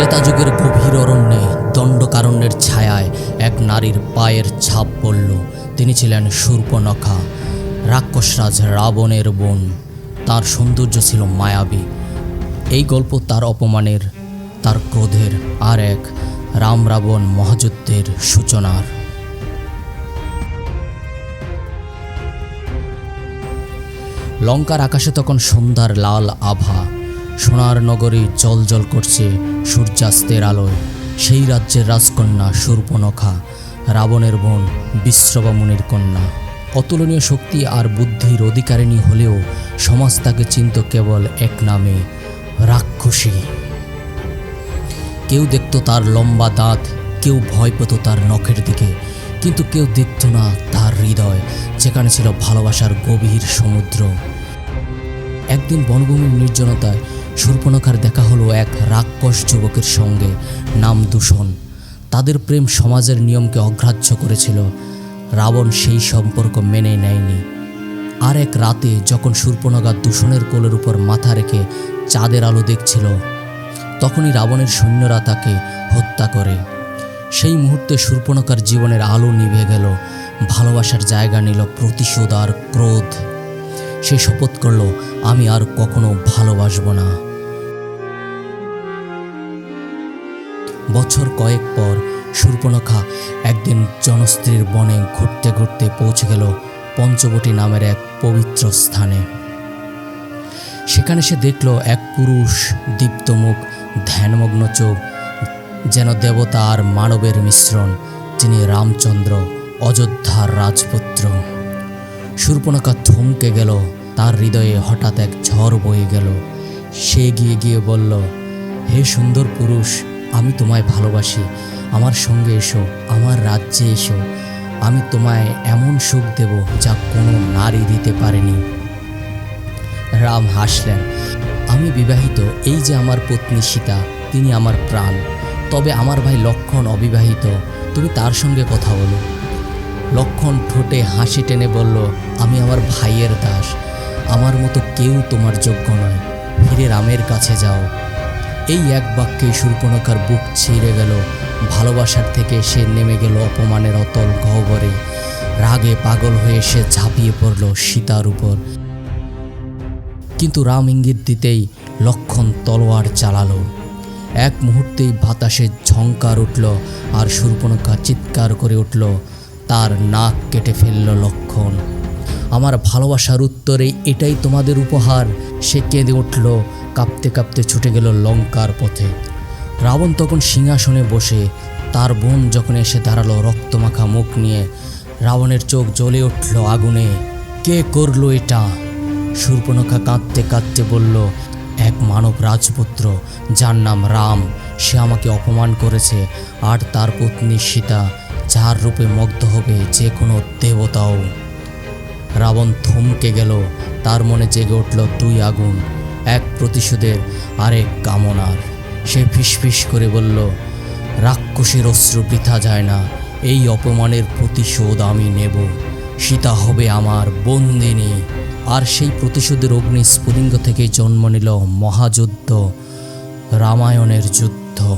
ত্রেতাযুগের গভীর অরণ্যে, দণ্ডকারণ্যের ছায়ায় এক নারীর পায়ের ছাপ পড়ল। তিনি ছিলেন শূর্পনখা রাক্ষসরাজ রাবণের বোন। তার সৌন্দর্য ছিল মায়াবী। এই গল্প তার অপমানের, তার ক্রোধের আর এক রাম রাবণ মহাযুদ্ধের সূচনার। লঙ্কার আকাশে তখন সন্ধ্যার লাল আভা সোনার নগরী জল করছে সূর্যাস্তের আলোয়। সেই রাজ্যের রাজকন্যা শূর্পনখা রাবণের বোন বিশ্রবামুনির কন্যা। অতুলনীয় শক্তি আর বুদ্ধির অধিকারিণী হলেও সমাজ তাকে চিনত কেবল এক নামে, রাক্ষসী। কেউ দেখতো তার লম্বা দাঁত, কেউ ভয় পেত তার নখের দিকে, কিন্তু কেউ দেখতো না তার হৃদয়, যেখানে ছিল ভালোবাসার গভীর সমুদ্র। একদিন বনভূমির নির্জনতায় শূর্পণখার দেখা হলো এক রাক্ষস যুবকের সঙ্গে, নাম দূষণ। তাদের প্রেম সমাজের নিয়মকে অগ্রাহ্য করেছিল। রাবণ সেই সম্পর্ক মেনে নেয়নি। আর এক রাতে যখন শূর্পণখা দূষণের কোলের উপর মাথা রেখে চাঁদের আলো দেখছিল, তখনই রাবণের সৈন্যরা তাকে হত্যা করে। সেই মুহূর্তে শূর্পণখার জীবনের আলো নিভে গেল। ভালোবাসার জায়গা নিল প্রতিশোধ আর ক্রোধ। সে শপথ করল, আমি আর কখনো ভালোবাসবো না। বছর কয়েক পর শূর্পণখা একদিন জনস্ত্রীর বনে ঘুরতে ঘুরতে পৌঁছে গেল পঞ্চবটী নামের এক পবিত্র স্থানে। সেখানে সে দেখল এক পুরুষ দীপ্তমুখ ধ্যানমগ্ন চোখ, যেন দেবতা আর মানবের মিশ্রণ যিনি রামচন্দ্র, অযোধ্যার রাজপুত্র। শূর্পণখা থমকে গেল। তার হৃদয়ে হঠাৎ এক ঝড় বয়ে গেল। সে গিয়ে গিয়ে বলল, হে সুন্দর পুরুষ, আমি তোমায় ভালোবাসি। আমার সঙ্গে এসো, আমার রাজ্যে এসো। আমি তোমায় এমন সুখ দেব যা কোনো নারী দিতে পারেনি। রাম হাসলেন, আমি বিবাহিত, এই যে আমার পত্নী সীতা, তিনি আমার প্রাণ। তবে আমার ভাই লক্ষণ অবিবাহিত। তুমি তার সঙ্গে কথা বলো। লক্ষণ ঠোঁটে হাসি টেনে বলল, আমি আমার ভাইয়ের দাস। আমার মতো কেউ তোমার যোগ্য নয়। ফিরে রামের কাছে যাও। এই এক বাক্যে শূর্পণখার বুক ছিঁড়ে গেল। ভালোবাসার থেকে সে নেমে গেল অপমানের অতল গহ্বরে। রাগে পাগল হয়ে সে ঝাঁপিয়ে পড়ল সীতার উপর। কিন্তু রাম ইঙ্গিত দিতেই লক্ষণ তলোয়ার চালালো। এক মুহূর্তেই বাতাসে ঝঙ্কার উঠল আর শূর্পণখা চিৎকার করে উঠল তার নাক কেটে ফেলল লক্ষণ। আমার ভালোবাসার উত্তরে এটাই তোমাদের উপহার। সে কেঁদে উঠল, কাঁপতে কাঁপতে ছুটে গেল লঙ্কার পথে। রাবণ তখন সিংহাসনে বসে, তার বোন যখন এসে দাঁড়াল রক্তমাখা মুখ নিয়ে, রাবণের চোখ জ্বলে উঠল আগুনে। কে করল এটা? শূর্পণখা কাঁদতে কাঁদতে বলল, এক মানব রাজপুত্র, যার নাম রাম, সে আমাকে অপমান করেছে, আর তার পত্নী সীতা যার রূপে মুগ্ধ হবে যে কোনো দেবতাও। রাবণ থমকে গেল, তার মনে জেগে উঠল দুই আগুন, এক প্রতিশোধের, আরেক কামনার। সে ফিসফিস করে বলল, রাক্ষসের অশ্রু বৃথা যায় না, এই অপমানের প্রতিশোধ আমি নেব। সীতা হবে আমার বন্দিনী। আর সেই প্রতিশোধের অগ্নি স্ফুলিঙ্গ থেকে জন্ম নিল মহাযুদ্ধ, রামায়ণের যুদ্ধ।